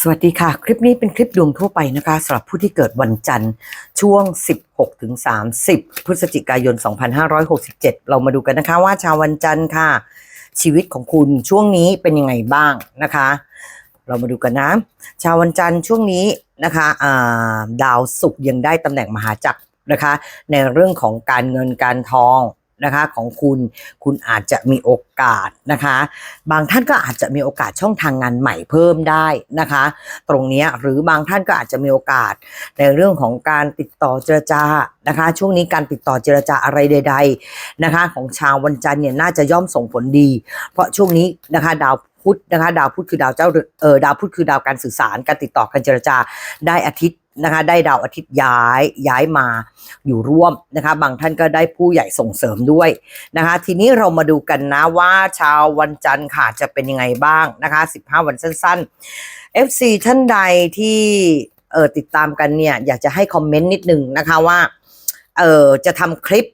สวัสดีค่ะ คลิปนี้เป็นคลิปดวงทั่วไปนะคะสำหรับผู้ที่เกิดวันจันทร์ช่วง 16ถึง30 พฤศจิกายน 2567 เรามาดูกันนะคะว่าชาววันจันทร์ค่ะ ชีวิตของคุณช่วงนี้เป็นยังไงบ้างนะคะ เรามาดูกันนะ ชาววันจันทร์ช่วงนี้นะคะดาวศุกร์ยังได้ตำแหน่งมหาจักรนะคะ ในเรื่องของการเงินการทอง นะคะของคุณคุณอาจจะมีโอกาสนะคะ บางท่านก็อาจจะมีโอกาสช่องทางงานใหม่เพิ่มได้นะคะ ตรงนี้หรือบางท่านก็อาจจะมีโอกาสในเรื่องของการติดต่อเจรจานะคะ ช่วงนี้การติดต่อเจรจาอะไรใด ๆนะคะ ของชาววันจันทร์เนี่ยน่าจะย่อมส่งผลดี เพราะช่วงนี้นะคะดาวพุธนะคะดาวพุธคือดาวเจ้าเอนเออดาวพุธคือดาวการสื่อสารการติดต่อการเจรจาได้อาทิตย์ นะคะได้ดาวอาทิตย์ย้ายย้ายมาอยู่ร่วมนะคะบางท่านก็ได้ผู้ใหญ่ส่งเสริมด้วยนะคะทีนี้เรามาดูกันนะว่าชาววันจันทร์ค่ะจะเป็นยังไงบ้างนะคะ 15 วันสั้น ๆ FC ท่านใดที่เออติดตามกันเนี่ยอยากจะให้คอมเมนต์นิดนึงนะคะว่าเออจะทำคลิป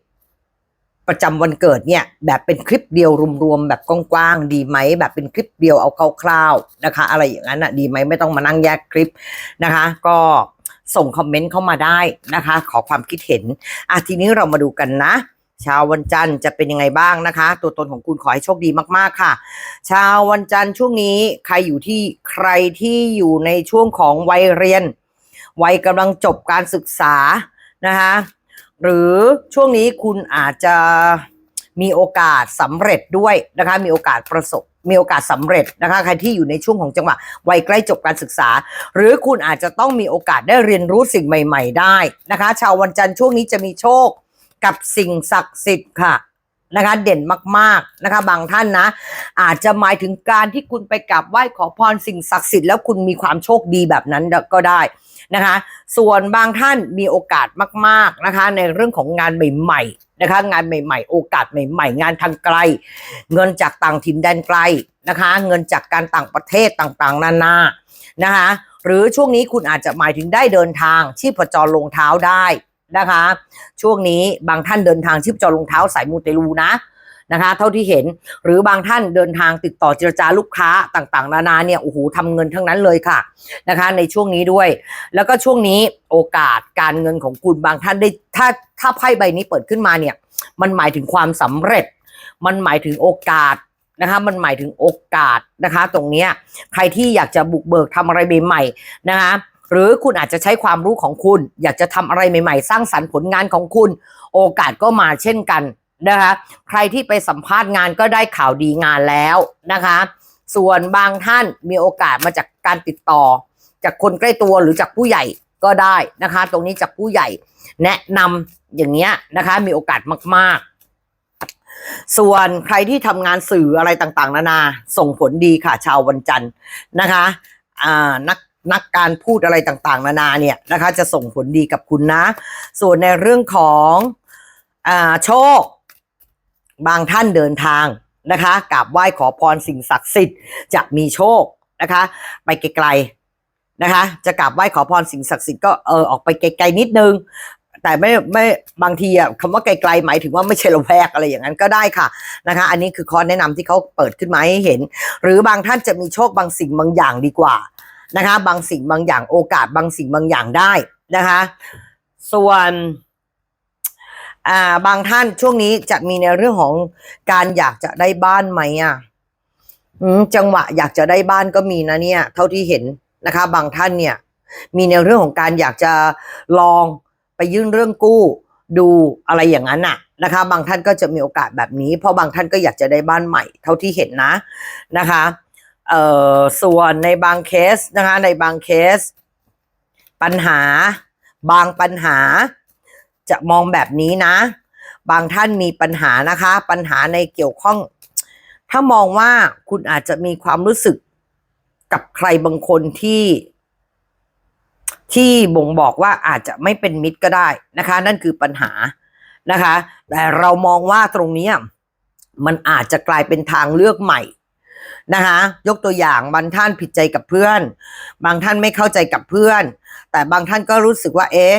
ประจำวันเกิดเนี่ยแบบเป็นคลิปเดียวรวมๆแบบกว้างๆดีไหมแบบเป็นคลิปเดียวเอาคร่าวๆนะคะ อะไรอย่างนั้นอะดีไหมไม่ต้องมานั่งแยกคลิปนะคะ ก็ ส่งคอมเมนต์เข้ามาได้นะคะ ขอความคิดเห็นอะทีนี้เรามาดูกันนะชาววันจันทร์จะเป็นยังไงบ้างนะคะ ตัวตนของคุณขอให้โชคดีมากๆค่ะ ชาววันจันทร์ช่วงนี้ใครอยู่ที่ใครที่อยู่ในช่วงของวัยเรียน วัยกำลังจบการศึกษานะคะหรือช่วงนี้คุณอาจจะ มีโอกาสสำเร็จด้วยนะคะ มีโอกาสประสบ มีโอกาสสำเร็จนะคะ ใครที่อยู่ในช่วงของจังหวะวัยใกล้จบการศึกษา หรือคุณอาจจะต้องมีโอกาสได้เรียนรู้สิ่งใหม่ ๆ ได้นะคะ ชาววันจันทร์ช่วงนี้จะมีโชคกับสิ่งศักดิ์สิทธิ์ค่ะนะคะเด่นมากๆนะคะบางท่านนะ อาจจะหมายถึงการที่คุณไปกราบไหว้ขอพรสิ่งศักดิ์สิทธิ์แล้วคุณมีความโชคดีแบบนั้นก็ได้ นะคะ ส่วนบางท่านมีโอกาสมาก ๆนะคะ ในเรื่องของงานใหม่ๆนะคะ งานใหม่ ๆ โอกาสใหม่ ๆ งานทางไกล เงินจากต่างถิ่นแดนไกลนะคะ เงินจากการต่างประเทศต่างๆ นานานะคะ หรือช่วงนี้คุณอาจจะหมายถึงได้เดินทางชีพจรลงเท้าได้นะคะ ช่วงนี้บางท่านเดินทางชีพจรลงเท้าสายมูเตลูนะ นะคะเท่าที่เห็นหรือบางท่านเดินทางติดต่อเจรจาลูกค้าต่างๆ นานาเนี่ยโอ้โหทำเงินทั้งนั้นเลยค่ะนะคะ ในช่วงนี้ด้วย แล้วก็ช่วงนี้โอกาสการเงินของคุณบางท่านได้ถ้าถ้าไพ่ใบนี้เปิดขึ้นมาเนี่ย มันหมายถึงความสำเร็จ มันหมายถึงโอกาสนะคะมันหมายถึงโอกาสนะคะ ตรงนี้ใครที่อยากจะบุกเบิกทำอะไรใหม่ๆนะคะหรือคุณอาจจะใช้ความรู้ของคุณ อยากจะทำอะไรใหม่ ๆ สร้างสรรค์ผลงานของคุณ โอกาสก็มาเช่นกัน นะคะใครที่ไปสัมภาษณ์งานก็ได้ข่าวดีงานแล้วนะคะ ส่วนบางท่านมีโอกาสมาจากการติดต่อ จากคนใกล้ตัวหรือจากผู้ใหญ่ก็ได้นะคะ ตรงนี้จากผู้ใหญ่แนะนำอย่างเงี้ยนะคะ มีโอกาสมากๆ ส่วนใครที่ทำงานสื่ออะไรต่างๆ นานาส่งผลดีค่ะ ชาววันจันทร์นะคะนักนักการพูดอะไรต่างๆ นานาเนี่ยนะคะ จะส่งผลดีกับคุณนะ ส่วนในเรื่องของอโชค บางท่านเดินทางนะคะกราบไหว้ขอพรสิ่งศักดิ์สิทธิ์จะมีโชคนะคะ ไปไกลๆนะคะ จะกราบไหว้ขอพรสิ่งศักดิ์สิทธิ์ก็เออออกไปไกลๆนิดนึง แต่ไม่ไม่บางทีอะคำว่าไกลๆหมายถึงว่าไม่ใช่ละแวกอะไรอย่างนั้นก็ได้ค่ะนะคะ อันนี้คือข้อแนะนำที่เขาเปิดขึ้นมาให้เห็น หรือบางท่านจะมีโชคบางสิ่งบางอย่างดีกว่านะคะ บางสิ่งบางอย่างโอกาสบางสิ่งบางอย่างได้นะคะ ส่วน อ่าบางท่านช่วงนี้จะมีในเรื่องของการอยากจะได้บ้านไหมอะจังหวะอยากจะได้บ้านก็มีนะเนี่ย เท่าที่เห็นนะคะ บางท่านเนี่ย มีในเรื่องของการอยากจะลองไปยื่นเรื่องกู้ ดูอะไรอย่างนั้นน่ะนะคะ บางท่านก็จะมีโอกาสแบบนี้ เพราะบางท่านก็อยากจะได้บ้านใหม่ เท่าที่เห็นนะนะคะเอ่อส่วนในบางเคสนะคะ ในบางเคส ปัญหา บางปัญหา จะมองแบบนี้นะ บางท่านมีปัญหานะคะ ปัญหาในเกี่ยวข้อง ถ้ามองว่าคุณอาจจะมีความรู้สึกกับใครบางคนที่ ที่บ่งบอกว่าอาจจะไม่เป็นมิตรก็ได้นะคะ นั่นคือปัญหานะคะ แต่เรามองว่าตรงนี้มันอาจจะกลายเป็นทางเลือกใหม่นะคะ ยกตัวอย่างบางท่านผิดใจกับเพื่อน บางท่านไม่เข้าใจกับเพื่อน แต่บางท่านก็รู้สึกว่า เอ๊ะ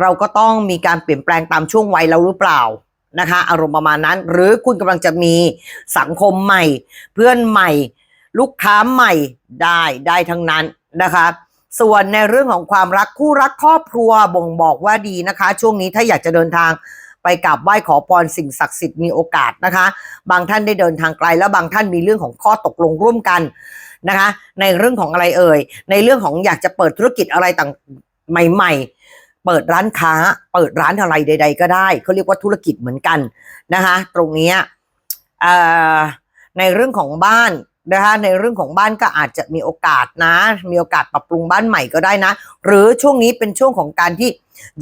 เราก็ต้องมีการเปลี่ยนแปลงตามช่วงวัยเราหรือเปล่านะคะ อารมณ์ประมาณนั้น หรือคุณกำลังจะมีสังคมใหม่ เพื่อนใหม่ ลูกค้าใหม่ได้ได้ทั้งนั้นนะคะส่วนในเรื่องของความรักคู่รักครอบครัวบ่งบอกว่าดีนะคะ ช่วงนี้ถ้าอยากจะเดินทางไปกราบไหว้ขอพรสิ่งศักดิ์สิทธิ์มีโอกาสนะคะ บางท่านได้เดินทางไกล แล้วบางท่านมีเรื่องของข้อตกลงร่วมกันนะคะ ในเรื่องของอะไรเอ่ยในเรื่องของอยากจะเปิดธุรกิจอะไรต่างใหม่ ๆ เปิดร้านค้า เปิดร้านอะไรใด ๆ ก็ได้เขาเรียกว่าธุรกิจเหมือนกันนะคะตรงนี้ในเรื่องของบ้านนะคะในเรื่องของบ้านก็อาจจะมีโอกาสนะ มีโอกาสปรับปรุงบ้านใหม่ก็ได้นะ หรือช่วงนี้เป็นช่วงของการที่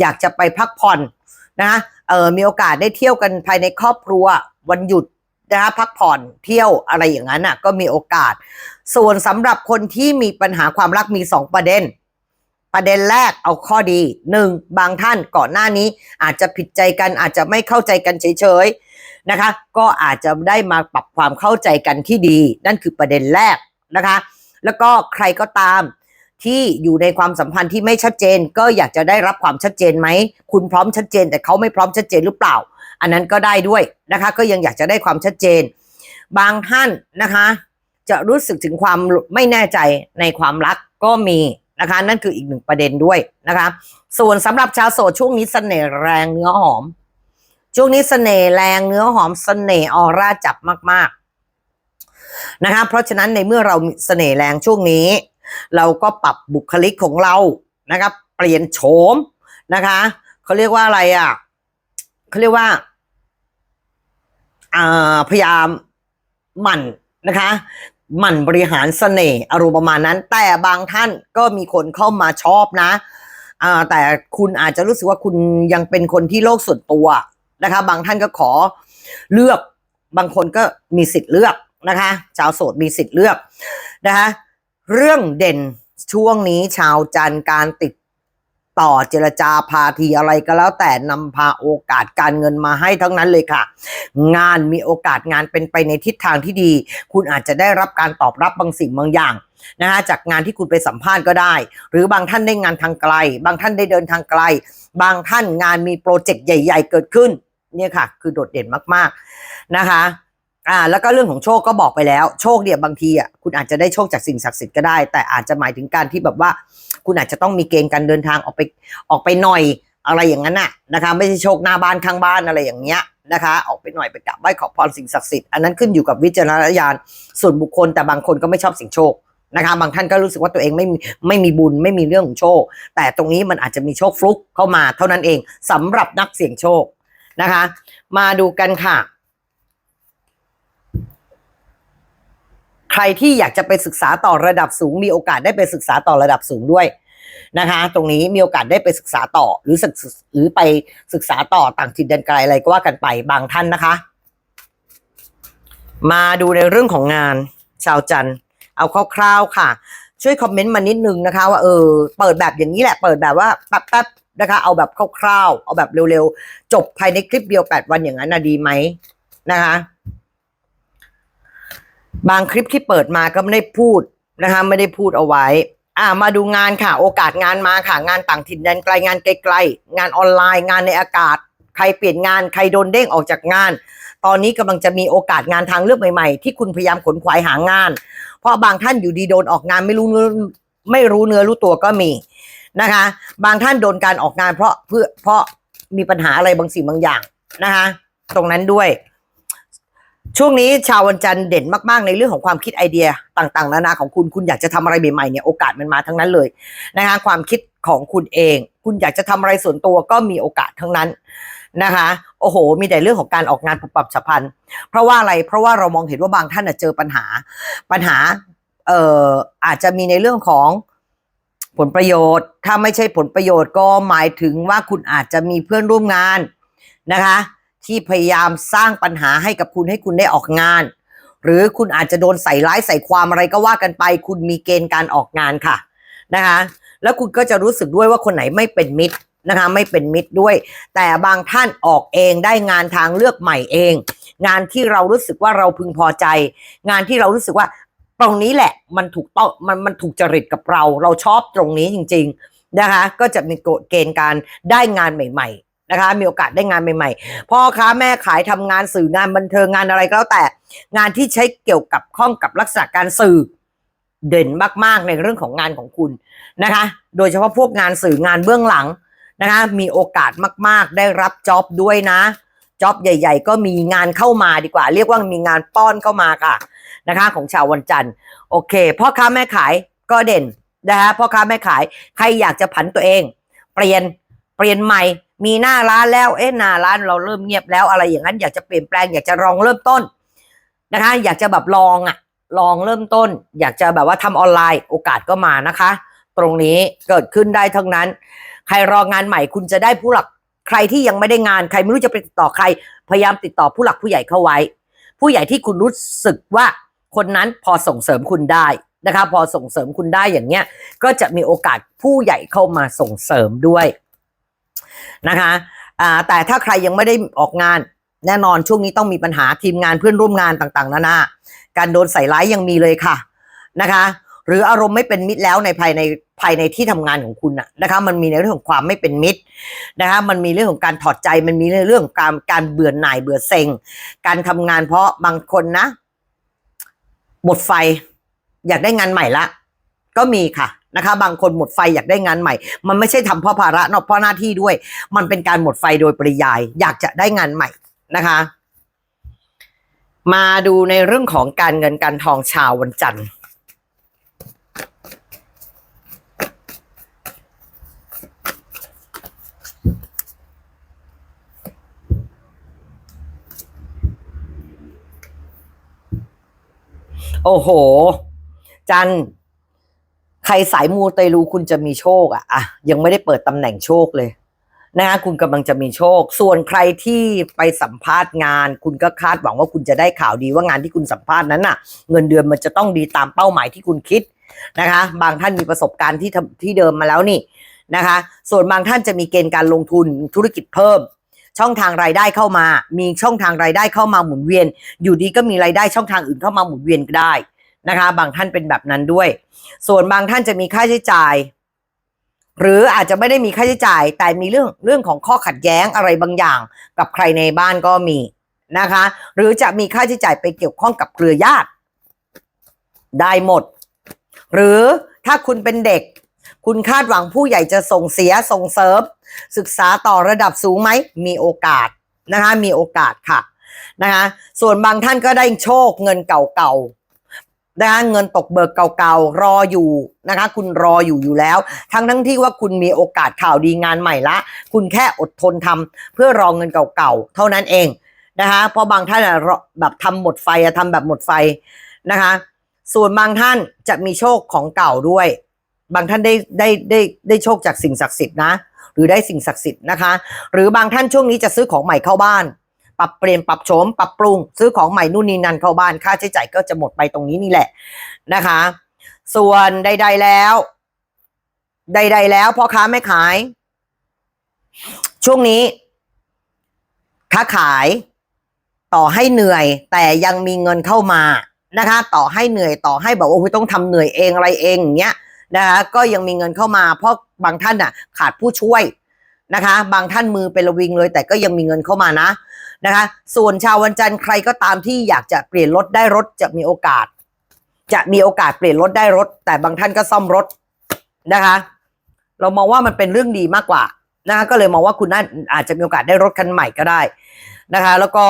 อยากจะไปพักผ่อนนะคะเออมีโอกาสได้เที่ยวกันภายในครอบครัววันหยุดนะคะพักผ่อนเที่ยวอะไรอย่างนั้นน่ะก็มีโอกาส ส่วนสำหรับคนที่มีปัญหาความรักมีสองประเด็น ประเด็นแรกเอาข้อดีหนึ่งบางท่านก่อนหน้านี้อาจจะผิดใจกันอาจจะไม่เข้าใจกันเฉยๆนะคะ ก็อาจจะได้มาปรับความเข้าใจกันที่ดี นั่นคือประเด็นแรกนะคะ แล้วก็ใครก็ตามที่อยู่ในความสัมพันธ์ที่ไม่ชัดเจน ก็อยากจะได้รับความชัดเจนไหม คุณพร้อมชัดเจน แต่เขาไม่พร้อมชัดเจนหรือเปล่า อันนั้นก็ได้ด้วยนะคะ ก็ยังอยากจะได้ความชัดเจน บางท่านนะคะ จะรู้สึกถึงความไม่แน่ใจในความรักก็มี นะคะ นั่นคืออีกหนึ่งประเด็นด้วยนะคะ ส่วนสำหรับชาวโสดช่วงนี้เสน่ห์แรงเนื้อหอม ช่วงนี้เสน่ห์แรงเนื้อหอมเสน่ห์ออร่าจับมาก ๆนะคะ เพราะฉะนั้นในเมื่อเราเสน่ห์แรงช่วงนี้ เราก็ปรับบุคลิกของเรานะครับเปลี่ยนโฉมนะคะเขาเรียกว่าอะไรอะเขาเรียกว่าอ่าพยายามหมั่นนะคะ หมั่นบริหารเสน่ห์อารมณ์ประมาณนั้น แต่บางท่านก็มีคนเข้ามาชอบนะอ่าแต่คุณอาจจะรู้สึกว่าคุณยังเป็นคนที่โลกส่วนตัวนะคะ บางท่านก็ขอเลือก บางคนก็มีสิทธิ์เลือกนะคะชาวโสดมีสิทธิ์เลือกนะคะ เรื่องเด่นช่วงนี้ชาวจันการติด ต่อเจรจาพาทีอะไรก็แล้วแต่นำพาโอกาสการเงินมาให้ทั้งนั้นเลยค่ะ งานมีโอกาสงานเป็นไปในทิศทางที่ดี คุณอาจจะได้รับการตอบรับบางสิ่งบางอย่างนะคะจากงานที่คุณไปสัมภาษณ์ก็ได้ หรือบางท่านได้งานทางไกล บางท่านได้เดินทางไกล บางท่านงานมีโปรเจกต์ใหญ่ ๆ เกิดขึ้นเนี่ยค่ะ คือโดดเด่นมากๆนะคะ อ่าแล้วก็เรื่องของโชคก็บอกไปแล้ว โชคเนี่ยบางทีอะคุณอาจจะได้โชคจากสิ่งศักดิ์สิทธิ์ก็ได้ แต่อาจจะหมายถึงการที่แบบว่า คุณอาจจะต้องมีเกณฑ์การเดินทางออกไปออกไปหน่อยอะไรอย่างนั้นน่ะนะคะไม่ใช่โชคหน้าบ้านข้างบ้านอะไรอย่างเงี้ยนะคะ ออกไปหน่อยไปกราบไหว้ขอพรสิ่งศักดิ์สิทธิ์อันนั้นขึ้นอยู่กับวิจารณญาณส่วนบุคคลแต่บางคนก็ไม่ชอบสิ่งโชคนะคะบางท่านก็รู้สึกว่าตัวเองไม่มีไม่มีบุญไม่มีเรื่องของโชค แต่ตรงนี้มันอาจจะมีโชคฟลุกเข้ามา เท่านั้นเองสำหรับนักเสี่ยงโชคนะคะ มาดูกันค่ะ ใค รที่อยากจะไปศึกษาต่อระดับสูง มีโอกาสได้ไปศึกษาต่อระดับสูงด้วยนะคะ ตรงนี้มีโอกาสได้ไปศึกษาต่อหรือศึกหรือไปศึกษาต่อต่างถิ่นแดนไกลอะไรก็ว่ากันไปบางท่านนะคะ มาดูในเรื่องของงานชาวจันทร์เอาคร่าวๆค่ะ ช่วยคอมเมนต์มานิดนึงนะคะ ว่าเออเปิดแบบอย่างนี้แหละ เปิดแบบว่าแป๊บๆนะคะ เอาแบบคร่าวๆเอาแบบเร็วๆ จบภายในคลิปเดียว 8 วันอย่างนั้นนะดีไหมนะคะ บางคลิปที่เปิดมาก็ไม่ได้พูดนะคะไม่ได้พูดเอาไว้ อ่ามาดูงานค่ะ โอกาสงานมาค่ะ งานต่างถิ่นแดนไกลงานไกลๆงานออนไลน์งานในอากาศ ใครเปลี่ยนงานใครโดนเด้งออกจากงาน ตอนนี้กำลังจะมีโอกาสงานทางเลือกใหม่ๆ ที่คุณพยายามขนขวายหางาน เพราะบางท่านอยู่ดีโดนออกงานไม่รู้เนื้อไม่รู้เนื้อรู้ตัวก็มีนะคะ บางท่านโดนการออกงานเพราะเพื่อเพราะมีปัญหาอะไรบางสิ่งบางอย่างนะคะ ตรงนั้นด้วย ช่วงนี้ชาววันจันทร์เด่นมากๆ ในเรื่องของความคิดไอเดียต่างๆ นานาของคุณคุณอยากจะทำอะไรใหม่ๆเนี่ยโอกาสมันมาทั้งนั้นเลยนะคะความคิดของคุณเอง คุณอยากจะทำอะไรส่วนตัวก็มีโอกาสทั้งนั้นนะคะโอ้โห มีแต่เรื่องของการออกงานปุบปับฉับพลัน เพราะว่าอะไรเพราะว่าเรามองเห็นว่าบางท่านเจอปัญหา ปัญหาเอ่ออาจจะมีในเรื่องของผลประโยชน์ ถ้าไม่ใช่ผลประโยชน์ก็หมายถึงว่าคุณอาจจะมีเพื่อนร่วมงานนะคะ ที่พยายามสร้างปัญหาให้กับคุณให้คุณได้ออกงาน หรือคุณอาจจะโดนใส่ร้ายใส่ความอะไรก็ว่ากันไป คุณมีเกณฑ์การออกงานค่ะนะคะแล้วคุณก็จะรู้สึกด้วยว่าคนไหนไม่เป็นมิตรนะคะไม่เป็นมิตรด้วย แต่บางท่านออกเองได้งานทางเลือกใหม่เอง งานที่เรารู้สึกว่าเราพึงพอใจ งานที่เรารู้สึกว่าตรงนี้แหละมันถูกต้องมันมันถูกจริตกับเรา เราชอบตรงนี้จริง ๆนะคะ ก็จะมีเกณฑ์การได้งานใหม่ นะคะ มีโอกาสได้งานใหม่ๆ พ่อค้าแม่ขายทำงานสื่องานบันเทิงงานอะไรก็แล้วแต่งานที่ใช้เกี่ยวกับข้องกับลักษณะการสื่อเด่นมากๆในเรื่องของงานของคุณนะคะ โดยเฉพาะพวกงานสื่องานเบื้องหลังนะคะ มีโอกาสมากๆ ได้รับจ็อบด้วยนะจ็อบใหญ่ ๆ ก็มีงานเข้ามาดีกว่า เรียกว่ามีงานป้อนเข้ามาค่ะนะคะ ของชาววันจันทร์โอเคพ่อค้าแม่ขายก็เด่นนะคะพ่อค้าแม่ขายใครอยากจะผันตัวเอง เปลี่ยนเปลี่ยนใหม่ มีหน้าร้านแล้ว เอ๊ะหน้าร้านเราเริ่มเงียบแล้วอะไรอย่างนั้นอยากจะเปลี่ยนแปลงอยากจะลองเริ่มต้นนะคะ อยากจะแบบลองอะลองเริ่มต้น อยากจะแบบว่าทำออนไลน์โอกาสก็มานะคะ ตรงนี้เกิดขึ้นได้ทั้งนั้น ใครรองานใหม่คุณจะได้ผู้หลักใครที่ยังไม่ได้งานใครไม่รู้จะไปติดต่อใคร พยายามติดต่อผู้หลักผู้ใหญ่เข้าไว้ ผู้ใหญ่ที่คุณรู้สึกว่าคนนั้นพอส่งเสริมคุณได้นะคะ พอส่งเสริมคุณได้อย่างเงี้ย ก็จะมีโอกาสผู้ใหญ่เข้ามาส่งเสริมด้วย นะคะอ่าแต่ถ้าใครยังไม่ได้ออกงาน แน่นอนช่วงนี้ต้องมีปัญหาทีมงานเพื่อนร่วมงานต่างๆนานาการโดนใส่ร้ายยังมีเลยค่ะนะคะ หรืออารมณ์ไม่เป็นมิตรแล้วในภายในภายในที่ทำงานของคุณอะนะคะ มันมีในเรื่องของความไม่เป็นมิตรนะคะ มันมีเรื่องของการถอดใจมันมีในเรื่องของการการเบื่อหน่ายเบื่อเซ็ง การทำงานเพราะบางคนนะหมดไฟ อยากได้งานใหม่ละ ก็มีค่ะ นะคะ บางคนหมดไฟอยากได้งานใหม่ มันไม่ใช่ทำเพราะภาระเนอะเพราะหน้าที่ด้วย มันเป็นการหมดไฟโดยปริยาย อยากจะได้งานใหม่นะคะ มาดูในเรื่องของการเงินการทองชาววันจันทร์โอ้โห จัน ใครสายมูเตลูคุณจะมีโชคอะอะยังไม่ได้เปิดตำแหน่งโชคเลยนะคะคุณกำลังจะมีโชค ส่วนใครที่ไปสัมภาษณ์งาน คุณก็คาดหวังว่าคุณจะได้ข่าวดีว่างานที่คุณสัมภาษณ์นั้นน่ะ เงินเดือนมันจะต้องดีตามเป้าหมายที่คุณคิดนะคะ บางท่านมีประสบการณ์ที่ที่เดิมมาแล้วนี่นะคะ ส่วนบางท่านจะมีเกณฑ์การลงทุนธุรกิจเพิ่ม ช่องทางรายได้เข้ามา มีช่องทางรายได้เข้ามาหมุนเวียน อยู่ดีก็มีรายได้ช่องทางอื่นเข้ามาหมุนเวียนก็ได้ นะคะ บางท่านเป็นแบบนั้นด้วย ส่วนบางท่านจะมีค่าใช้จ่าย หรืออาจจะไม่ได้มีค่าใช้จ่าย แต่มีเรื่องเรื่องของข้อขัดแย้งอะไรบางอย่าง กับใครในบ้านก็มีนะคะ หรือจะมีค่าใช้จ่ายไปเกี่ยวข้องกับเครือญาติได้หมด หรือถ้าคุณเป็นเด็ก คุณคาดหวังผู้ใหญ่จะส่งเสียส่งเสริม ศึกษาต่อระดับสูงไหมมีโอกาสนะคะ มีโอกาสค่ะนะคะ ส่วนบางท่านก็ได้โชคเงินเก่าๆ นะคะเงินตกเบิกเก่าๆรออยู่นะคะ คุณรออยู่อยู่แล้ว ทั้งทั้งที่ว่าคุณมีโอกาสข่าวดีงานใหม่ละ คุณแค่อดทนทำเพื่อรอเงินเก่าๆเท่านั้นเองนะคะเพราะบางท่านอะแบบทำหมดไฟอะทำแบบหมดไฟนะคะ ส่วนบางท่านจะมีโชคของเก่าด้วย บางท่านได้ได้ได้ได้โชคจากสิ่งศักดิ์สิทธิ์นะ หรือได้สิ่งศักดิ์สิทธิ์นะคะ หรือบางท่านช่วงนี้จะซื้อของใหม่เข้าบ้าน ปรับเปลี่ยนปรับโฉมปรับปรุง ซื้อของใหม่นู่นนี่นั่นเข้าบ้านค่าใช้จ่ายก็จะหมดไปตรงนี้นี่แหละนะคะ ส่วนใด ๆแล้ว ใด ๆ แล้วพ่อค้าไม่ขาย ช่วงนี้ ค้าขายต่อให้เหนื่อย แต่ยังมีเงินเข้ามานะคะ ต่อให้เหนื่อยต่อให้บอกว่าโอ้ยต้องทำเหนื่อยเองอะไรเองอย่างเงี้ยนะคะก็ยังมีเงินเข้ามา เพราะบางท่านอะ ขาดผู้ช่วยนะคะ บางท่านมือเป็นระวิงเลย แต่ก็ยังมีเงินเข้ามานะ นะคะ ส่วนชาววันจันทร์ใครก็ตามที่อยากจะเปลี่ยนรถได้รถจะมีโอกาส จะมีโอกาสเปลี่ยนรถได้รถ แต่บางท่านก็ซ่อมรถนะคะ เรามองว่ามันเป็นเรื่องดีมากกว่านะคะก็เลยมองว่าคุณน่าอาจจะมีโอกาสได้รถคันใหม่ก็ได้นะคะ แล้วก็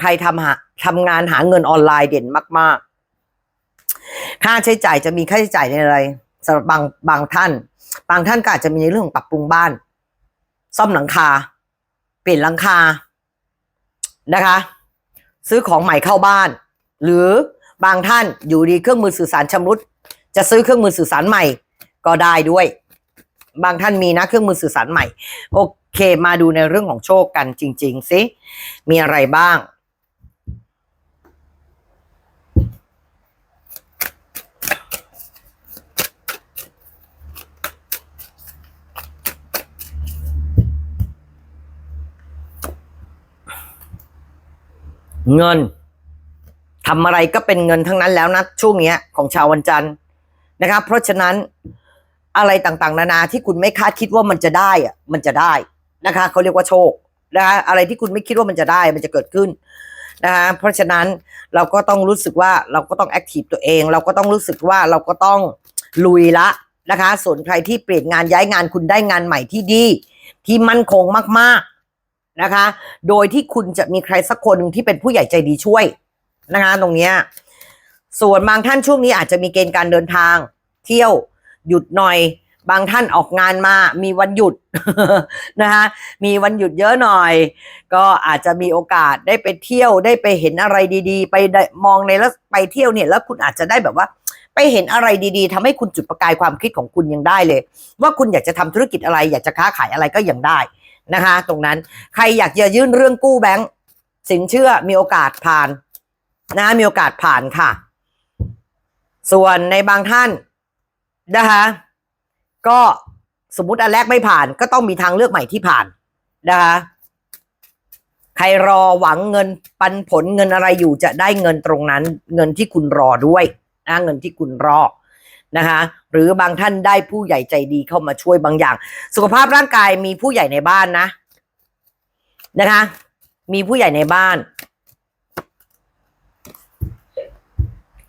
ใครทำหาทำงานหาเงินออนไลน์เด่นมาก ๆ ค่าใช้จ่ายจะมีค่าใช้จ่ายในอะไรสำหรับบางบางท่าน บางท่านก็อาจจะมีในเรื่องของปรับปรุงบ้าน ซ่อมหลังคา เปลี่ยนหลังคา นะคะ ซื้อของใหม่เข้าบ้าน หรือบางท่านอยู่ดีเครื่องมือสื่อสารชำรุด จะซื้อเครื่องมือสื่อสารใหม่ก็ได้ด้วย บางท่านมีนะเครื่องมือสื่อสารใหม่ โอเคมาดูในเรื่องของโชคกันจริง ๆ สิ มีอะไรบ้าง เงินทำอะไรก็เป็นเงินทั้งนั้นแล้วนะช่วงเนี้ยของชาววันจันทร์นะครับ เพราะฉะนั้นอะไรต่างๆ นานาที่คุณไม่คาดคิดว่ามันจะได้อะมันจะได้นะคะเขาเรียกว่าโชคนะคะอะไรที่คุณไม่คิดว่ามันจะได้มันจะเกิดขึ้นนะคะเพราะฉะนั้นเราก็ต้องรู้สึกว่าเราก็ต้องแอคทีฟตัวเอง เราก็ต้องรู้สึกว่าเราก็ต้องลุยละนะคะ ส่วนใครที่เปลี่ยนงานย้ายงานคุณได้งานใหม่ที่ดี ที่มั่นคงมากๆ นะคะ โดยที่คุณจะมีใครสักคนหนึ่งที่เป็นผู้ใหญ่ใจดีช่วยนะคะ ตรงเนี้ยส่วนบางท่านช่วงนี้อาจจะมีเกณฑ์การเดินทาง เที่ยวหยุดหน่อย บางท่านออกงานมามีวันหยุดนะคะมีวันหยุดเยอะหน่อย ก็อาจจะมีโอกาสได้ไปเที่ยวได้ไปเห็นอะไรดีๆ ไปได้มองในแล้วไปเที่ยวเนี่ยแล้วคุณอาจจะได้แบบว่าไปเห็นอะไรดีๆทำให้คุณจุดประกายความคิดของคุณยังได้เลย ว่าคุณอยากจะทำธุรกิจอะไร อยากจะค้าขายอะไรก็ยังได้ นะคะ ตรงนั้นใครอยากจะยื่นเรื่องกู้แบงก์สินเชื่อมีโอกาสผ่านนะมีโอกาสผ่านค่ะ ส่วนในบางท่านนะคะก็สมมุติอันแรกไม่ผ่านก็ต้องมีทางเลือกใหม่ที่ผ่านนะคะใครรอหวังเงินปันผลเงินอะไรอยู่จะได้เงินตรงนั้น เงินที่คุณรอด้วยนะเงินที่คุณรอ นะคะหรือบางท่านได้ผู้ใหญ่ใจดีเข้ามาช่วยบางอย่าง สุขภาพร่างกายมีผู้ใหญ่ในบ้านนะนะคะ มีผู้ใหญ่ในบ้าน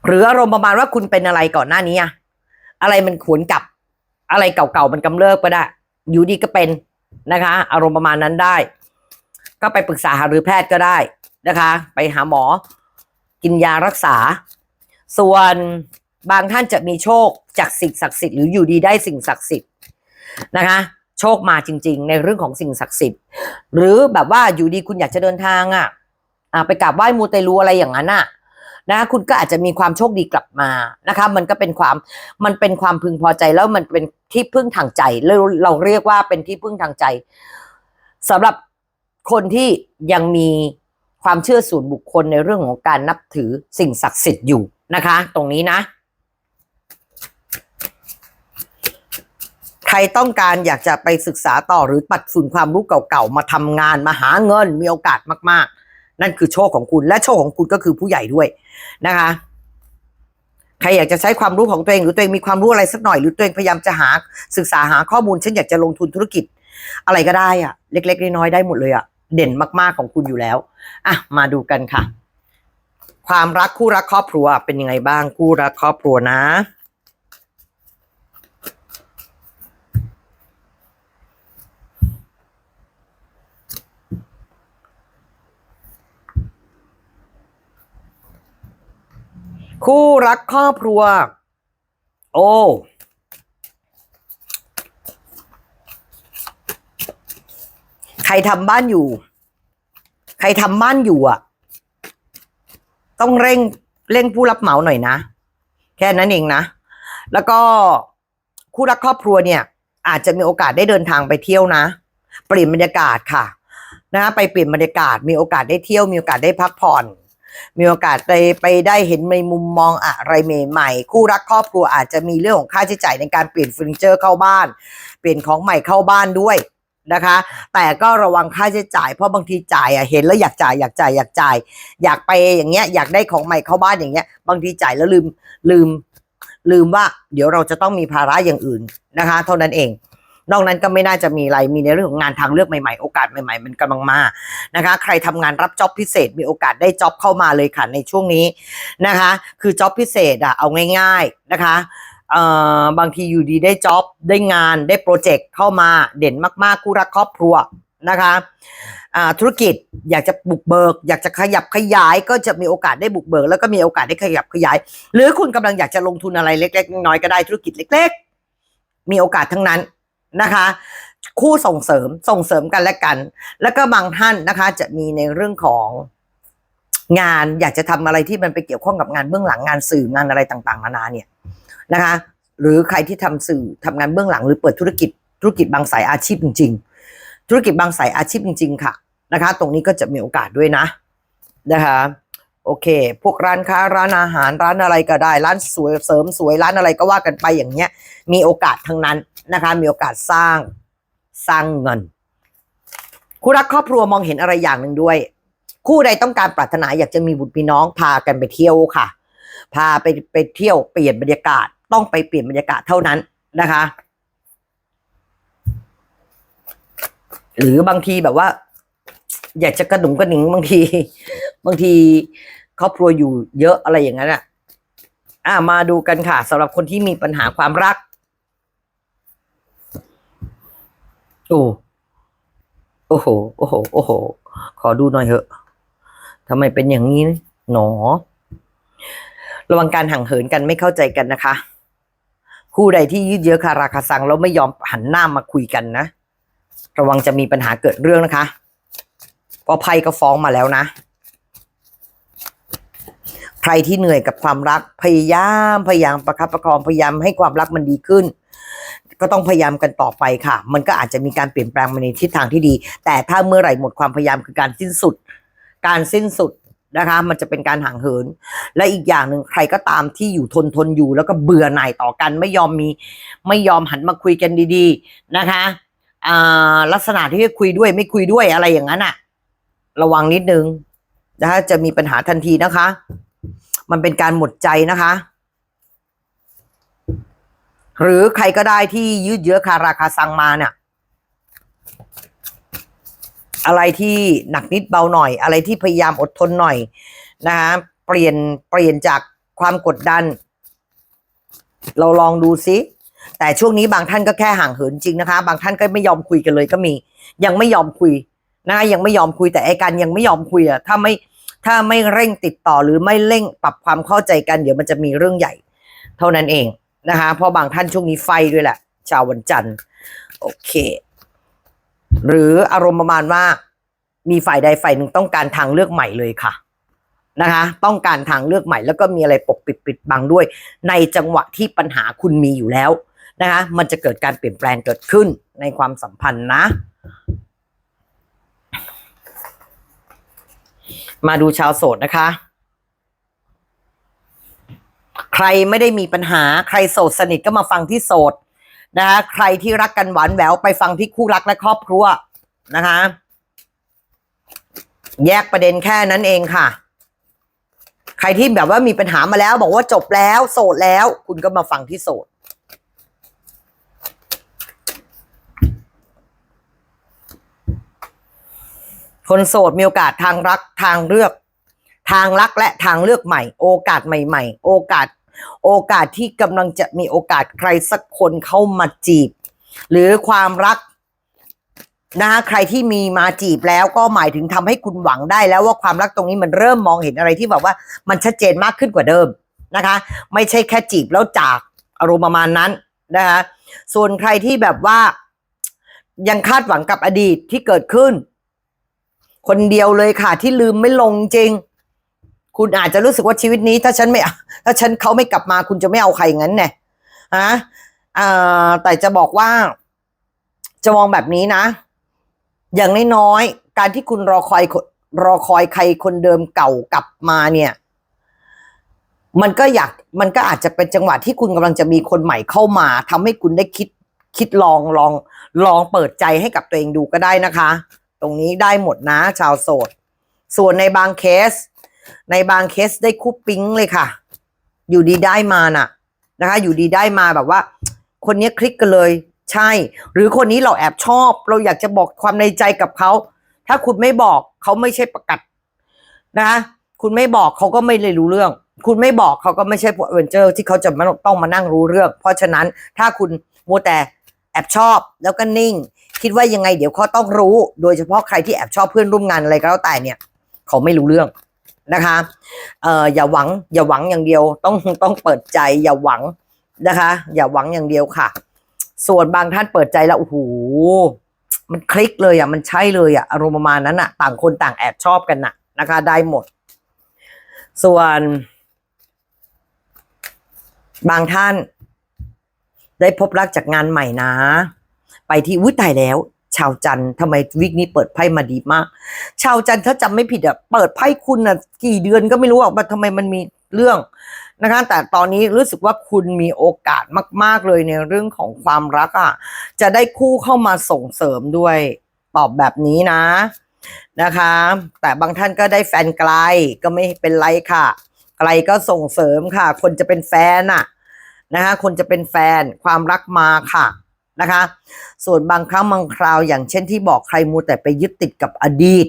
หรืออารมณ์ประมาณว่าคุณเป็นอะไรก่อนหน้านี้อะอะไรมันขวนกลับ อะไรเก่าๆมันกำเริบก็ได้ อยู่ดีก็เป็นนะคะ อารมณ์ประมาณนั้นได้ ก็ไปปรึกษาหารือแพทย์ก็ได้นะคะ ไปหาหมอ กินยารักษา ส่วน บางท่านจะมีโชคจากสิ่งศักดิ์สิทธิ์หรืออยู่ดีได้สิ่งศักดิ์สิทธิ์นะคะโชคมาจริง ๆ ในเรื่องของสิ่งศักดิ์สิทธิ์ หรือแบบว่าอยู่ดีคุณอยากจะเดินทางอะอ่าไปกราบไหว้มูเตลูอะไรอย่างนั้นอะนะคุณก็อาจจะมีความโชคดีกลับมานะคะ มันก็เป็นความมันเป็นความพึงพอใจแล้วมันเป็นที่พึ่งทางใจเราเราเรียกว่าเป็นที่พึ่งทางใจสำหรับคนที่ยังมีความเชื่อส่วนบุคคลในเรื่องของการนับถือสิ่งศักดิ์สิทธิ์อยู่นะคะ ตรงนี้นะ ใครต้องการอยากจะไปศึกษาต่อหรือปัดฝุ่นความรู้เก่าๆ มาทำงานมาหาเงินมีโอกาสมาก ๆ นั่นคือโชคของคุณและโชคของคุณก็คือผู้ใหญ่ด้วยนะคะ ใครอยากจะใช้ความรู้ของตัวเองหรือตัวเองมีความรู้อะไรสักหน่อยหรือตัวเองพยายามจะหาศึกษาหาข้อมูลฉันอยากจะลงทุนธุรกิจ อะไรก็ได้อะเล็ก ๆ น้อยๆได้หมดเลยอะเด่นมากๆของคุณอยู่แล้วอะมาดูกันค่ะ ความรักคู่รักครอบครัวเป็นยังไงบ้างคู่รักครอบครัวนะ คู่รักครอบครัว โอ้ใครทำบ้านอยู่ ใครทำบ้านอยู่อะ ต้องเร่งเร่งผู้รับเหมาหน่อยนะ แค่นั้นเองนะ แล้วก็คู่รักครอบครัวเนี่ย อาจจะมีโอกาสได้เดินทางไปเที่ยวนะ เปลี่ยนบรรยากาศค่ะ นะไปเปลี่ยนบรรยากาศ มีโอกาสได้เที่ยว มีโอกาสได้พักผ่อน มีโอกาสไปไปได้เห็นในมุมมองอะไรใหม่ๆ คู่รักครอบครัวอาจจะมีเรื่องของค่าใช้จ่ายในการเปลี่ยนเฟอร์นิเจอร์เข้าบ้าน เปลี่ยนของใหม่เข้าบ้านด้วยนะคะ แต่ก็ระวังค่าใช้จ่ายเพราะบางทีจ่ายอะเห็นแล้วอยากจ่ายอยากจ่ายอยากจ่าย อยากไปอย่างเงี้ยอยากได้ของใหม่เข้าบ้านอย่างเงี้ย บางทีจ่ายแล้วลืมลืม ลืมว่า เดี๋ยวเราจะต้องมีภาระอย่างอื่นนะคะ เท่านั้นเอง นอกนั้นก็ไม่น่าจะมีอะไรมีในเรื่องของงานทางเลือกใหม่ๆ โอกาสใหม่ๆ มันกำลังมานะคะ ใครทำงานรับจ็อบพิเศษมีโอกาสได้จ็อบเข้ามาเลยค่ะในช่วงนี้นะคะ คือจ็อบพิเศษอะเอาง่าย ๆนะคะเอ่อบางทีอยู่ดีได้จ็อบได้งานได้โปรเจกต์เข้ามาเด่นมากๆคู่รักครอบครัวนะคะอ่าธุรกิจอยากจะบุกเบิก อยากจะขยับขยายก็จะมีโอกาสได้บุกเบิก แล้วก็มีโอกาสได้ขยับขยาย หรือคุณกำลังอยากจะลงทุนอะไรเล็ก ๆ น้อยๆก็ได้ธุรกิจเล็ก ๆ มีโอกาสทั้งนั้น นะคะ คู่ส่งเสริมส่งเสริมกันและกัน แล้วก็บางท่านนะคะ จะมีในเรื่องของงานอยากจะทำอะไรที่มันไปเกี่ยวข้องกับงานเบื้องหลังงานสื่องานอะไรต่างๆนานาเนี่ยนะคะ หรือใครที่ทำสื่อทำงานเบื้องหลัง หรือเปิดธุรกิจธุรกิจบางสายอาชีพจริง ๆ ธุรกิจบางสายอาชีพจริง ๆ ค่ะนะคะ ตรงนี้ก็จะมีโอกาสด้วยนะนะคะ โอเค พวกร้านค้าร้านอาหารร้านอะไรก็ได้ ร้านสวยเสริมสวยร้านอะไรก็ว่ากันไปอย่างเงี้ย มีโอกาสทั้งนั้นนะคะ มีโอกาสสร้างสร้างเงินคู่รักครอบครัวมองเห็นอะไรอย่างหนึ่งด้วย คู่ใดต้องการปรารถนาอยากจะมีบุตรมีน้องพากันไปเที่ยวค่ะ พาไปไปเที่ยวเปลี่ยนบรรยากาศต้องไปเปลี่ยนบรรยากาศเท่านั้นนะคะ หรือบางทีแบบว่า อยากจะกระหนุงกระหนิงบางที บางทีครอบครัวอยู่เยอะอะไรอย่างนั้นอะ อ่ามาดูกันค่ะสำหรับคนที่มีปัญหาความรักโอ้โอ้โห โอ้โห โอ้โห ขอดูหน่อยเถอะทำไมเป็นอย่างนี้หนอ ระวังการห่างเหินกันไม่เข้าใจกันนะคะ คู่ใดที่ยืดเยื้อคาราคาซังแล้วไม่ยอมหันหน้ามาคุยกันนะ ระวังจะมีปัญหาเกิดเรื่องนะคะเพราะไพ่ก็ฟ้องมาแล้วนะ ใครที่เหนื่อยกับความรักพยายามพยายามประคับประคองพยายามให้ความรักมันดีขึ้น ก็ต้องพยายามกันต่อไปค่ะ มันก็อาจจะมีการเปลี่ยนแปลงมาในทิศทางที่ดี แต่ถ้าเมื่อไหร่หมดความพยายามคือการสิ้นสุด การสิ้นสุดนะคะ มันจะเป็นการห่างเหิน และอีกอย่างหนึ่งใครก็ตามที่อยู่ทนทนอยู่ แล้วก็เบื่อหน่ายต่อกันไม่ยอมมี ไม่ยอมหันมาคุยกันดีๆนะคะอ่าลักษณะที่คุยด้วยไม่คุยด้วยอะไรอย่างนั้นอะระวังนิดนึงนะคะจะมีปัญหาทันทีนะคะ มันเป็นการหมดใจนะคะ หรือใครก็ได้ที่ยืดเยื้อคาราคาซังมาเนี่ยอะไรที่หนักนิดเบาหน่อย อะไรที่พยายามอดทนหน่อยนะคะเปลี่ยนเปลี่ยนจากความกดดัน เราลองดูซิแต่ช่วงนี้บางท่านก็แค่ห่างเหินจริงนะคะ บางท่านก็ไม่ยอมคุยกันเลยก็มี ยังไม่ยอมคุยนะคะยังไม่ยอมคุยแต่ไอ้การยังไม่ยอมคุยอะถ้าไม่ ถ้าไม่เร่งติดต่อหรือไม่เร่งปรับความเข้าใจกัน เดี๋ยวมันจะมีเรื่องใหญ่ เท่านั้นเองนะคะเพราะบางท่านช่วงนี้ไฟด้วยแหละชาววันจันทร์โอเค หรืออารมณ์ประมาณว่า มีฝ่ายใดฝ่ายหนึ่งต้องการทางเลือกใหม่เลยค่ะนะคะ ต้องการทางเลือกใหม่ แล้วก็มีอะไรปกปิดปิดบังด้วย ในจังหวะที่ปัญหาคุณมีอยู่แล้วนะคะ มันจะเกิดการเปลี่ยนแปลงเกิดขึ้นในความสัมพันธ์นะ มาดูชาวโสดนะคะ ใครไม่ได้มีปัญหา ใครโสดสนิทก็มาฟังที่โสดนะคะใครที่รักกันหวานแหววไปฟังที่คู่รักและครอบครัวนะคะ แยกประเด็นแค่นั้นเองค่ะ ใครที่แบบว่ามีปัญหามาแล้ว บอกว่าจบแล้ว โสดแล้ว คุณก็มาฟังที่โสด คนโสดมีโอกาสทางรักทางเลือก ทางรักและทางเลือกใหม่ โอกาสใหม่ ๆ โอกาส โอกาสที่กำลังจะมีโอกาสใครสักคนเข้ามาจีบ หรือความรักนะคะใครที่มีมาจีบแล้วก็หมายถึงทำให้คุณหวังได้แล้วว่าความรักตรงนี้มันเริ่มมองเห็นอะไรที่แบบว่ามันชัดเจนมากขึ้นกว่าเดิมนะคะ ไม่ใช่แค่จีบแล้วจากอารมณ์ประมาณนั้นนะคะส่วนใครที่แบบว่ายังคาดหวังกับอดีตที่เกิดขึ้น คนเดียวเลยค่ะ ที่ลืมไม่ลงจริง คุณอาจจะรู้สึกว่าชีวิตนี้ ถ้าฉันไม่ถ้าฉันเขาไม่กลับมาคุณจะไม่เอาใครงั้นแน่ฮะแต่จะบอกว่า จะมองแบบนี้นะ อย่างน้อยๆการที่คุณรอคอยคนรอคอยใครคนเดิมเก่ากลับมาเนี่ย มันก็อยากมันก็อาจจะเป็นจังหวะที่คุณกำลังจะมีคนใหม่เข้ามาทำให้คุณได้คิดคิดลองลองลองเปิดใจให้กับตัวเองดูก็ได้นะคะ รงนี้ได้หมดนะชาวโสด ส่วนในบางเคส ในบางเคสได้คู่ปิ๊งเลยค่ะ อยู่ดีได้มาน่ะนะคะ อยู่ดีได้มาแบบว่า คนนี้คลิกกันเลย ใช่ หรือคนนี้เราแอบชอบ เราอยากจะบอกความในใจกับเขา ถ้าคุณไม่บอกเขาไม่ใช่ประกัดนะคะคุณไม่บอกเขาก็ไม่เลยรู้เรื่อง คุณไม่บอกเขาก็ไม่ใช่พวกเวนเจอร์ที่เขาจะมาต้องมานั่งรู้เรื่อง เพราะฉะนั้นถ้าคุณมัวแต่แอบชอบแล้วก็นิ่ง คิดว่ายังไงเดี๋ยวเขาต้องรู้ โดยเฉพาะใครที่แอบชอบเพื่อนร่วมงานอะไรก็แล้วแต่เนี่ยเขาไม่รู้เรื่องนะคะเอ่ออย่าหวัง อย่าหวังอย่างเดียว ต้องต้องเปิดใจ อย่าหวังนะคะ อย่าหวังอย่างเดียวค่ะ ส่วนบางท่านเปิดใจแล้วโอ้โหมันคลิกเลยอะมันใช่เลยอะอารมณ์ประมาณนั้นอะ ต่างคนต่างแอบชอบกันน่ะนะคะ ได้หมด ส่วน บางท่าน ได้พบรักจากงานใหม่นะ ไปที่วิตายแล้ว ชาวจันทำไมวิกนี้เปิดไพ่มาดีมาก ชาวจันถ้าจำไม่ผิดอะเปิดไพ่คุณอะกี่เดือนก็ไม่รู้อะว่าทำไมมันมีเรื่องนะคะแต่ตอนนี้รู้สึกว่าคุณมีโอกาสมาก ๆ เลยในเรื่องของความรักอะ จะได้คู่เข้ามาส่งเสริมด้วยตอบแบบนี้นะนะคะ แต่บางท่านก็ได้แฟนไกลก็ไม่เป็นไรค่ะ ไกลก็ส่งเสริมค่ะ คนจะเป็นแฟนอะนะคะ คนจะเป็นแฟนความรักมาค่ะ นะคะ ส่วนบางครั้งบางคราวอย่างเช่นที่บอกใครมูแต่ไปยึดติดกับอดีต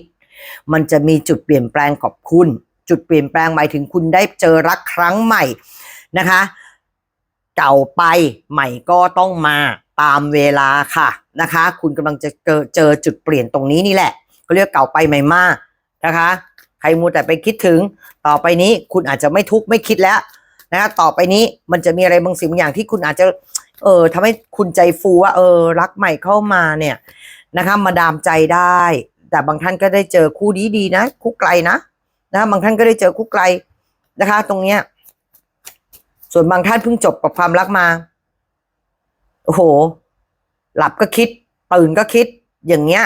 มันจะมีจุดเปลี่ยนแปลงกับคุณ จุดเปลี่ยนแปลงหมายถึงคุณได้เจอรักครั้งใหม่นะคะ เก่าไปใหม่ก็ต้องมาตามเวลาค่ะนะคะ คุณกำลังจะเจอเจอจุดเปลี่ยนตรงนี้นี่แหละเขาเรียกเก่าไปใหม่มานะคะ ใครมูแต่ไปคิดถึงต่อไปนี้คุณอาจจะไม่ทุกข์ไม่คิดแล้วนะคะต่อไปนี้มันจะมีอะไรบางสิ่งบางอย่างที่คุณอาจจะ เออทำให้คุณใจฟูว่า เออ รักใหม่เข้ามาเนี่ยนะคะ มาดามใจได้ แต่บางท่านก็ได้เจอคู่ดีดีๆนะคู่ไกลนะนะบางท่านก็ได้เจอคู่ไกลนะคะ ตรงเนี้ย ส่วนบางท่านเพิ่งจบกับความรักมา โอ้โห หลับก็คิด ตื่นก็คิด อย่างเงี้ย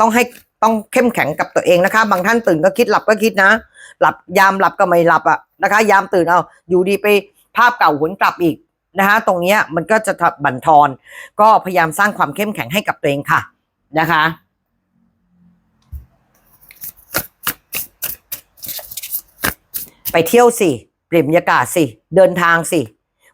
ต้องให้ต้องเข้มแข็งกับตัวเองนะคะ บางท่านตื่นก็คิดหลับก็คิดนะ หลับยามหลับก็ไม่หลับอะนะคะ ยามตื่นเอาอยู่ดีไปภาพเก่าหวนกลับอีก นะคะตรงนี้มันก็จะบั่นทอน ก็พยายามสร้างความเข้มแข็งให้กับตัวเองค่ะนะคะไปเที่ยวสิ เปลี่ยนบรรยากาศสิ เดินทางสิ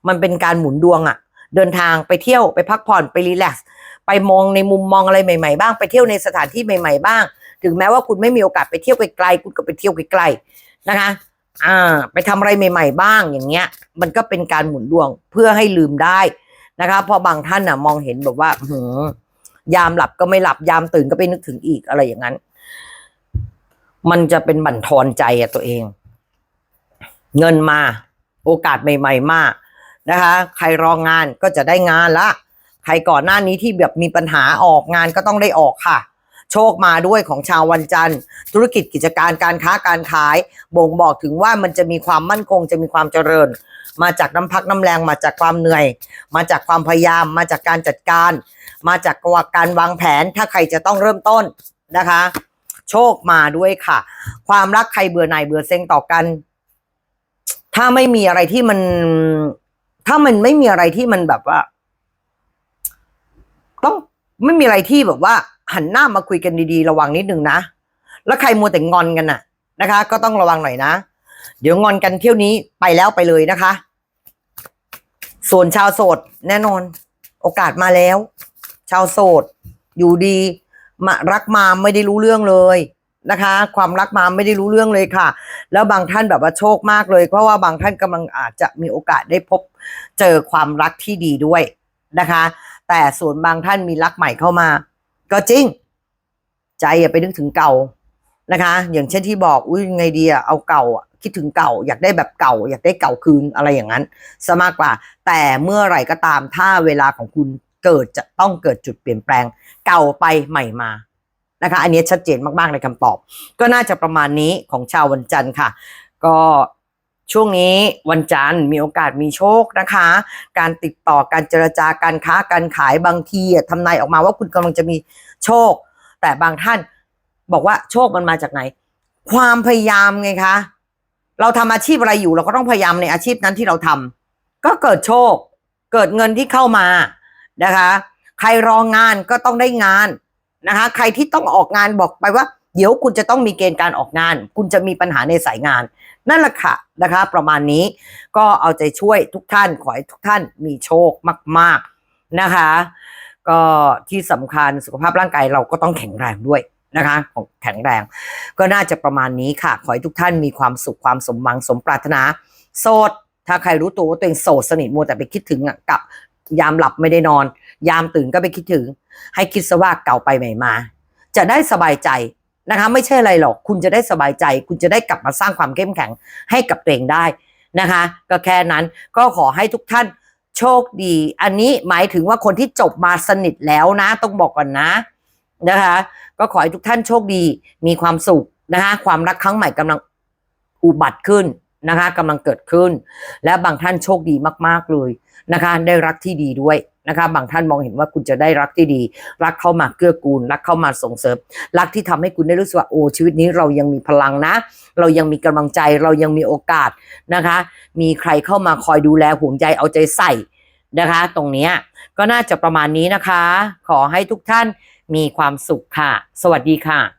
มันเป็นการหมุนดวงอะเดินทางไปเที่ยวไปพักผ่อนไปรีแลกซ์ไปมองในมุมมองอะไรใหม่ๆบ้าง ไปเที่ยวในสถานที่ใหม่ ๆ บ้าง ถึงแม้ว่าคุณไม่มีโอกาสไปเที่ยวไกลๆคุณก็ไปเที่ยวไกลๆนะคะ อ่า ไปทำอะไรใหม่ ๆ บ้างอย่างเงี้ย มันก็เป็นการหมุนดวงเพื่อให้ลืมได้นะคะพราะบางท่านน่ะ มองเห็นแบบว่าหือยามหลับก็ไม่หลับยามตื่นก็ไปนึกถึงอีกอะไรอย่างนั้น มันจะเป็นบั่นทอนใจอะตัวเอง เงินมา โอกาสใหม่ ๆ มากนะคะ ใครรองงานก็จะได้งานละ ใครก่อนหน้านี้ที่แบบมีปัญหาออกงานก็ต้องได้ออกค่ะ โชคมาด้วยของชาววันจันทร์ ธุรกิจกิจการการค้าการขาย บ่งบอกถึงว่ามันจะมีความมั่นคงจะมีความเจริญ มาจากน้ำพักน้ำแรงมาจากความเหนื่อย มาจากความพยายาม มาจากการจัดการ มาจากการวางแผนถ้าใครจะต้องเริ่มต้นนะคะ โชคมาด้วยค่ะ ความรักใครเบื่อหน่ายเบื่อเซ็งต่อกัน ถ้าไม่มีอะไรที่มัน ถ้ามันไม่มีอะไรที่มันแบบว่า ต้องไม่มีอะไรที่แบบว่า หันหน้ามาคุยกันดีๆ ระวังนิดนึงนะ แล้วใครมัวแต่งอนกันน่ะนะคะ ก็ต้องระวังหน่อยนะ เดี๋ยวงอนกันเที่ยวนี้ไปแล้วไปเลยนะคะ ส่วนชาวโสดแน่นอน โอกาสมาแล้ว ชาวโสด อยู่ดีมารักมาไม่ได้รู้เรื่องเลยนะคะ ความรักมาไม่ได้รู้เรื่องเลยค่ะ แล้วบางท่านแบบว่าโชคมากเลย เพราะว่าบางท่านกำลังอาจจะมีโอกาสได้พบเจอความรักที่ดีด้วยนะคะ แต่ส่วนบางท่านมีรักใหม่เข้ามา ก็จริง ใจอย่าไปนึกถึงเก่านะคะ อย่างเช่นที่บอกอุ้ยไงดีอะเอาเก่าอะคิดถึงเก่า อยากได้แบบเก่า อยากได้เก่าคืนอะไรอย่างนั้นซะมากกว่า แต่เมื่อไหร่ก็ตามถ้าเวลาของคุณเกิดจะต้องเกิดจุดเปลี่ยนแปลง เก่าไปใหม่มานะคะ อันนี้ชัดเจนมากๆในคำตอบ ก็น่าจะประมาณนี้ของชาววันจันทร์ค่ะ ก็ ช่วงนี้วันจันทร์มีโอกาสมีโชคนะคะ การติดต่อการเจรจาการค้าการขายบางทีทำนายออกมาว่าคุณกำลังจะมีโชค แต่บางท่านบอกว่าโชคมันมาจากไหน ความพยายามไงคะ เราทำอาชีพอะไรอยู่ เราก็ต้องพยายามในอาชีพนั้นที่เราทำก็เกิดโชค เกิดเงินที่เข้ามานะคะ ใครรองงานก็ต้องได้งานนะคะ ใครที่ต้องออกงานบอกไปว่า เดี๋ยวคุณจะต้องมีเกณฑ์การออกงาน คุณจะมีปัญหาในสายงาน นั่นแหละค่ะนะคะ ประมาณนี้ก็เอาใจช่วยทุกท่านขอให้ทุกท่านมีโชคมาก ๆนะคะ ก็ที่สำคัญสุขภาพร่างกายเราก็ต้องแข็งแรงด้วยนะคะของแข็งแรง ก็น่าจะประมาณนี้ค่ะ ขอให้ทุกท่านมีความสุขความสมหวังสมปรารถนา โสด ถ้าใครรู้ตัวว่าตัวเองโสดสนิทมัวแต่ไปคิดถึงกับยามหลับไม่ได้นอน ยามตื่นก็ไปคิดถึง ให้คิดซะว่าเก่าไปใหม่มา จะได้สบายใจ นะคะไม่ใช่อะไรหรอกคุณจะได้สบายใจ คุณจะได้กลับมาสร้างความเข้มแข็งให้กับตัวเองได้นะคะ ก็แค่นั้นก็ขอให้ทุกท่านโชคดี อันนี้หมายถึงว่าคนที่จบมาสนิทแล้วนะ ต้องบอกก่อนนะนะคะ ก็ขอให้ทุกท่านโชคดี มีความสุขนะคะความรักครั้งใหม่กำลังอุบัติขึ้นนะคะกำลังเกิดขึ้น และบางท่านโชคดีมาก ๆ เลยนะคะ ได้รักที่ดีด้วย นะคะบางท่านมองเห็นว่าคุณจะได้รักที่ดี รักเข้ามาเกื้อกูล รักเข้ามาส่งเสริม รักที่ทำให้คุณได้รู้สึกว่าโอ้ชีวิตนี้เรายังมีพลังนะ เรายังมีกำลังใจเรายังมีโอกาสนะคะ มีใครเข้ามาคอยดูแลห่วงใยเอาใจใส่นะคะ ตรงนี้ก็น่าจะประมาณนี้นะคะ ขอให้ทุกท่านมีความสุขค่ะ สวัสดีค่ะ